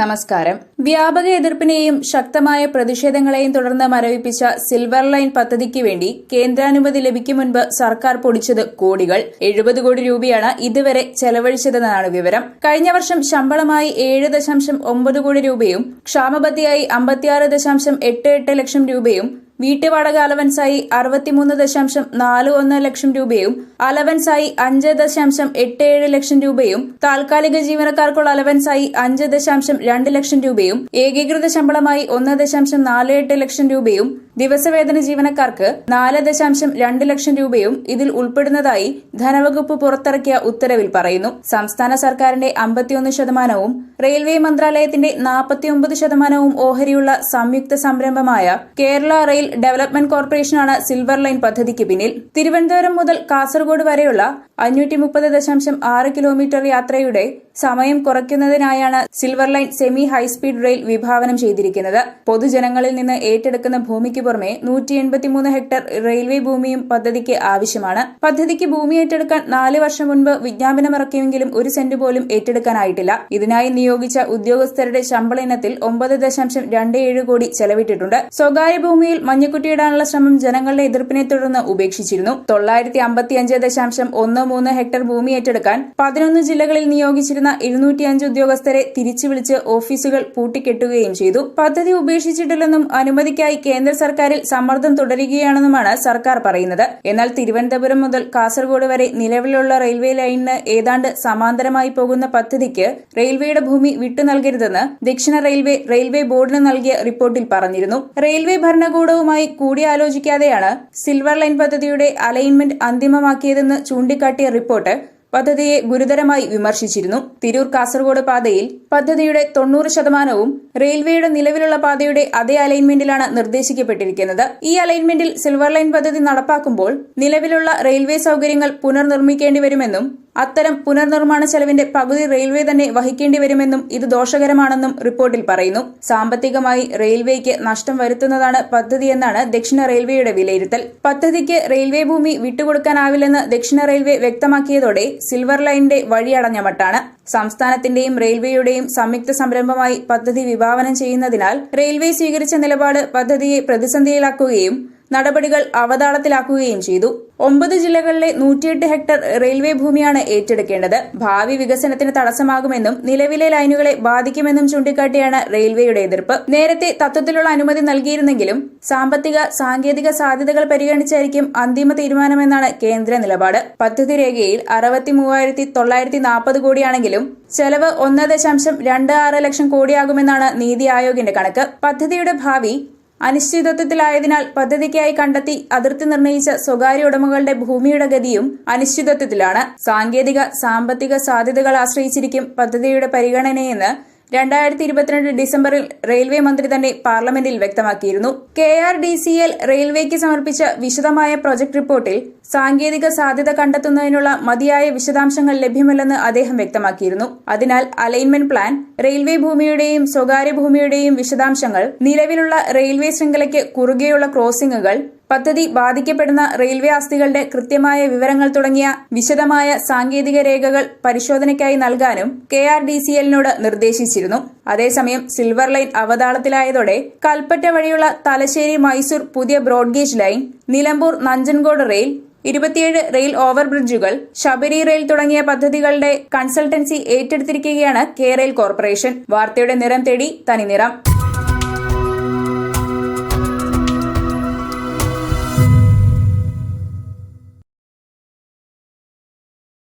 നമസ്കാരം. വ്യാപക എതിർപ്പിനെയും ശക്തമായ പ്രതിഷേധങ്ങളെയും തുടർന്ന് മരവിപ്പിച്ച സിൽവർ ലൈൻ പദ്ധതിക്ക് വേണ്ടി കേന്ദ്രാനുമതി ലഭിക്കും മുൻപ് സർക്കാർ പൊടിച്ചത് കോടികൾ. എഴുപത് കോടി രൂപയാണ് ഇതുവരെ ചെലവഴിച്ചതെന്നാണ് വിവരം. കഴിഞ്ഞ വർഷം ശമ്പളമായി ഏഴ് ദശാംശം ഒമ്പത് കോടി രൂപയും ക്ഷാമബദ്ധിയായി അമ്പത്തിയാറ് ദശാംശം എട്ട് എട്ട് ലക്ഷം രൂപയും വീട്ടുവാടക അലവൻസായി അറുപത്തിമൂന്ന് ദശാംശം നാല് ഒന്ന് ലക്ഷം രൂപയും അലവൻസായി അഞ്ച് ദശാംശം എട്ട് ഏഴ് ലക്ഷം രൂപയും താൽക്കാലിക ജീവനക്കാർക്കുള്ള അലവൻസായി അഞ്ച് ദശാംശം രണ്ട് ലക്ഷം രൂപയും ഏകീകൃത ശമ്പളമായി ഒന്ന് ദശാംശം നാല് എട്ട് ലക്ഷം രൂപയും ദിവസവേതന ജീവനക്കാർക്ക് നാല് ദശാംശം രണ്ട് ലക്ഷം രൂപയും ഇതിൽ ഉൾപ്പെടുന്നതായി ധനവകുപ്പ് പുറത്തിറക്കിയ ഉത്തരവിൽ പറയുന്നു. സംസ്ഥാന സർക്കാരിന്റെ അമ്പത്തിയൊന്ന് ശതമാനവും റെയിൽവേ മന്ത്രാലയത്തിന്റെ നാൽപ്പത്തിയൊമ്പത് ശതമാനവും ഓഹരിയുള്ള സംയുക്ത സംരംഭമായ കേരള റെയിൽ ഡെവലപ്മെന്റ് കോർപ്പറേഷനാണ് സിൽവർ ലൈൻ പദ്ധതിക്ക് പിന്നിൽ. തിരുവനന്തപുരം മുതൽ കാസർഗോഡ് വരെയുള്ള അഞ്ഞൂറ്റി ദശാംശം ആറ് കിലോമീറ്റർ യാത്രയുടെ സമയം കുറയ്ക്കുന്നതിനായാണ് silver line semi high speed rail വിഭാവനം ചെയ്തിരിക്കുന്നത്. പൊതുജനങ്ങളിൽ നിന്ന് ഏറ്റെടുക്കുന്ന ഭൂമിക്ക് പുറമെ നൂറ്റി എൺപത്തിമൂന്ന് ഹെക്ടർ റെയിൽവേ ഭൂമിയും പദ്ധതിക്ക് ആവശ്യമാണ്. പദ്ധതിക്ക് ഭൂമി ഏറ്റെടുക്കാൻ നാല് വർഷം മുൻപ് വിജ്ഞാപനമിറക്കിയെങ്കിലും ഒരു സെന്റ് പോലും ഏറ്റെടുക്കാനായിട്ടില്ല. ഇതിനായി നിയോഗിച്ച ഉദ്യോഗസ്ഥരുടെ ശമ്പള ഇനത്തിൽ ഒമ്പത് ദശാംശം രണ്ട് ഏഴ് കോടി ചെലവിട്ടിട്ടുണ്ട്. സ്വകാര്യ ഭൂമിയിൽ മഞ്ഞക്കുട്ടിയിടാനുള്ള ശ്രമം ജനങ്ങളുടെ എതിർപ്പിനെ തുടർന്ന് ഉപേക്ഷിച്ചിരുന്നു. തൊള്ളായിരത്തി അമ്പത്തിയഞ്ച് ദശാംശം ഒന്ന് മൂന്ന് ഹെക്ടർ ഭൂമി ഏറ്റെടുക്കാൻ പതിനൊന്ന് ജില്ലകളിൽ നിയോഗിച്ചിരുന്ന ഇരുന്നൂറ്റിയഞ്ച് ഉദ്യോഗസ്ഥരെ തിരിച്ചു വിളിച്ച് ഓഫീസുകൾ പൂട്ടിക്കെട്ടുകയും ചെയ്തു. പദ്ധതി ഉപേക്ഷിച്ചിട്ടില്ലെന്നും അനുമതിക്കായി കേന്ദ്ര സർക്കാരിൽ സമ്മർദ്ദം തുടരുകയാണെന്നുമാണ് സർക്കാർ പറയുന്നത്. എന്നാൽ തിരുവനന്തപുരം മുതൽ കാസർഗോഡ് വരെ നിലവിലുള്ള റെയിൽവേ ലൈനിന് ഏതാണ്ട് സമാന്തരമായി പോകുന്ന പദ്ധതിക്ക് റെയിൽവേയുടെ ഭൂമി വിട്ടു നൽകരുതെന്ന് ദക്ഷിണ റെയിൽവേ റെയിൽവേ ബോർഡിന് നൽകിയ റിപ്പോർട്ടിൽ പറഞ്ഞിരുന്നു. റെയിൽവേ ഭരണകൂടവുമായി കൂടിയാലോചിക്കാതെയാണ് സിൽവർ ലൈൻ പദ്ധതിയുടെ അലൈൻമെന്റ് അന്തിമമാക്കിയതെന്ന് ചൂണ്ടിക്കാട്ടിയ റിപ്പോർട്ട് പദ്ധതിയെ ഗുരുതരമായി വിമർശിച്ചിരുന്നു. തിരൂർ കാസർഗോഡ് പാതയിൽ പദ്ധതിയുടെ തൊണ്ണൂറ് ശതമാനവും റെയിൽവേയുടെ നിലവിലുള്ള പാതയുടെ അതേ അലൈൻമെന്റിലാണ് നിർദ്ദേശിക്കപ്പെട്ടിരിക്കുന്നത്. ഈ അലൈൻമെന്റിൽ സിൽവർ ലൈൻ പദ്ധതി നടപ്പാക്കുമ്പോൾ നിലവിലുള്ള റെയിൽവേ സൌകര്യങ്ങൾ പുനർനിർമ്മിക്കേണ്ടി വരുമെന്നും അത്തരം പുനർനിർമ്മാണ ചെലവിന്റെ പകുതി റെയിൽവേ തന്നെ വഹിക്കേണ്ടി വരുമെന്നും ഇത് ദോഷകരമാണെന്നും റിപ്പോർട്ടിൽ പറയുന്നു. സാമ്പത്തികമായി റെയിൽവേക്ക് നഷ്ടം വരുത്തുന്നതാണ് പദ്ധതിയെന്നാണ് ദക്ഷിണ റെയിൽവേയുടെ വിലയിരുത്തൽ. പദ്ധതിക്ക് റെയിൽവേ ഭൂമി വിട്ടുകൊടുക്കാനാവില്ലെന്ന് ദക്ഷിണ റെയിൽവേ വ്യക്തമാക്കിയതോടെ സിൽവർ ലൈനിന്റെ വഴിയടഞ്ഞ മട്ടാണ്. സംസ്ഥാനത്തിന്റെയും റെയിൽവേയുടെയും സംയുക്ത സംരംഭമായി പദ്ധതി വിഭാവനം ചെയ്യുന്നതിനാൽ റെയിൽവേ സ്വീകരിച്ച നിലപാട് പദ്ധതിയെ പ്രതിസന്ധിയിലാക്കുകയും നടപടികൾ അവതാളത്തിലാക്കുകയും ചെയ്തു. ഒമ്പത് ജില്ലകളിലെ നൂറ്റിയെട്ട് ഹെക്ടർ റെയിൽവേ ഭൂമിയാണ് ഏറ്റെടുക്കേണ്ടത്. ഭാവി വികസനത്തിന് തടസ്സമാകുമെന്നും നിലവിലെ ലൈനുകളെ ബാധിക്കുമെന്നും ചൂണ്ടിക്കാട്ടിയാണ് റെയിൽവേയുടെ എതിർപ്പ്. നേരത്തെ തത്വത്തിലുള്ള അനുമതി നൽകിയിരുന്നെങ്കിലും സാമ്പത്തിക സാങ്കേതിക സാധ്യതകൾ പരിഗണിച്ചായിരിക്കും അന്തിമ തീരുമാനമെന്നാണ് കേന്ദ്ര നിലപാട്. പദ്ധതി രേഖയിൽ അറുപത്തി മൂവായിരത്തി തൊള്ളായിരത്തി നാൽപ്പത് കോടിയാണെങ്കിലും ചെലവ് ഒന്ന് ദശാംശം രണ്ട് ആറ് ലക്ഷം കോടിയാകുമെന്നാണ് നീതി ആയോഗിന്റെ കണക്ക്. പദ്ധതിയുടെ ഭാവി അനിശ്ചിതത്വത്തിലായതിനാൽ പദ്ധതിക്കായി കണ്ടെത്തി അതിർത്തി നിർണയിച്ച സ്വകാര്യ ഉടമകളുടെ ഭൂമിയുടെ ഗതിയും അനിശ്ചിതത്വത്തിലാണ്. സാങ്കേതിക സാമ്പത്തിക സാധ്യതകൾ ആശ്രയിച്ചിരിക്കും പദ്ധതിയുടെ പരിഗണനയെന്ന് രണ്ടായിരത്തി ഇരുപത്തിരണ്ട് ഡിസംബറിൽ റെയിൽവേ മന്ത്രി തന്നെ പാർലമെന്റിൽ വ്യക്തമാക്കിയിരുന്നു. K R D C L റെയിൽവേക്ക് സമർപ്പിച്ച വിശദമായ പ്രൊജക്ട് റിപ്പോർട്ടിൽ സാങ്കേതിക സാധ്യത കണ്ടെത്തുന്നതിനുള്ള മതിയായ വിശദാംശങ്ങൾ ലഭ്യമല്ലെന്ന് അദ്ദേഹം വ്യക്തമാക്കിയിരുന്നു. അതിനാൽ അലൈൻമെന്റ് പ്ലാൻ റെയിൽവേ ഭൂമിയുടെയും സ്വകാര്യ ഭൂമിയുടെയും വിശദാംശങ്ങൾ നിലവിലുള്ള റെയിൽവേ ശൃംഖലയ്ക്ക് കുറുകെയുള്ള ക്രോസിംഗുകൾ പദ്ധതി ബാധിക്കപ്പെടുന്ന റെയിൽവേ ആസ്തികളുടെ കൃത്യമായ വിവരങ്ങൾ തുടങ്ങിയ വിശദമായ സാങ്കേതിക രേഖകൾ പരിശോധനയ്ക്കായി നൽകാനും കെ ആർ ഡി സി എല്ലിനോട് നിർദ്ദേശിച്ചിരുന്നു. അതേസമയം സിൽവർ ലൈൻ അവതാളത്തിലായതോടെ കൽപ്പറ്റ വഴിയുള്ള തലശ്ശേരി മൈസൂർ പുതിയ broad gauge line Nilambur Nanjangud rail ഇരുപത്തിയേഴ് റെയിൽ ഓവർ ബ്രിഡ്ജുകൾ ശബരി റെയിൽ തുടങ്ങിയ പദ്ധതികളുടെ കൺസൾട്ടൻസി ഏറ്റെടുത്തിരിക്കുകയാണ് കെ റെയിൽ കോർപ്പറേഷൻ. വാർത്തയുടെ നിറം തേടി തനി നിറം